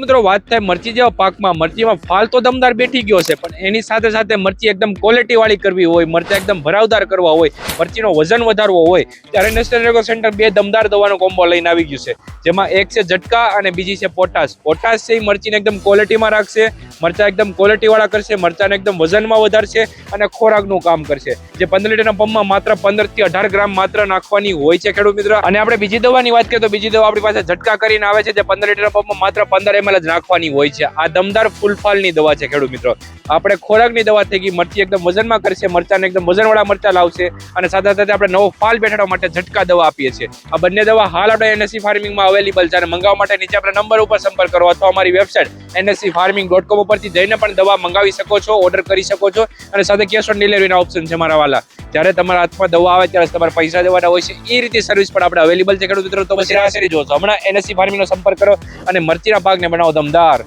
મિત્રો, વાત થાય મરચી જેવા પાકમાં. મરચીમાં ફાલ તો દમદાર બેઠી ગયો છે, પણ એની સાથે સાથે મરચી એકદમ ક્વોલિટી વાળી કરવી હોય, મરચા એકદમ ભરાવદાર કરવા હોય, મરચીનો વજન વધારવો હોય, ત્યારે નેશનલ એગ્રો સેન્ટર બે દમદાર દવાનો કોમ્બો લઈને આવી ગયું છે. જેમાં એક છે ઝટકા અને બીજી છે પોટાશ. પોટાશ છે એ મરચીને એકદમ ક્વોલિટીમાં રાખશે. મરચા એકદમ ક્વોલિટી વાળા કરશે, મરચાંને એકદમ વજનમાં વધારશે અને ખોરાકનું કામ કરશે. જે પંદર લીટરના પંપમાં માત્ર પંદરથી અઢાર ગ્રામ માત્ર નાખવાની હોય છે ખેડૂત મિત્રો. અને આપણે બીજી દવાની વાત કરીએ તો બીજી દવા આપણી પાસે ઝટકા કરીને આવે છે, જે પંદર લીટરના પંપમાં માત્ર પંદર એમએલ જ નાખવાની હોય છે. આ દમદાર ફૂલફાલની દવા છે ખેડૂત મિત્રો. આપણે ખોરાકની દવા થઈ ગઈ, મરચી એકદમ વજનમાં કરશે, મરચાને એકદમ વજનવાળા મરચા લાવશે અને સાથે સાથે આપણે નવો ફાલ બેઠાડવા માટે ઝટકા દવા આપીએ છીએ. આ બંને દવા હાલ આપણે એનએસસી ફાર્મિંગમાં અવેલેબલ છે અને મંગાવવા માટે નીચે આપણે નંબર ઉપર સંપર્ક કરો અથવા અમારી website NSC farming dot com ઉપરથી જઈને પણ દવા મંગાવી શકો છો ઓર્ડર કરી શકો છો અને સાથે કેશ ઓન ડિલિવરીના ઓપ્શન છે મારા વાલા. જ્યારે તમારા હાથમાં દવા આવે ત્યારે તમારે પૈસા દેવાના હોય છે એ રીતે સર્વિસ પણ આપણે અવેલેબલ છે ખેડૂત મિત્રો. તો પછી રાશરી જોશો હમણાં એનએસસી ફાર્મિંગનો સંપર્ક કરો અને મરચીના પાકને બનાવો દમદાર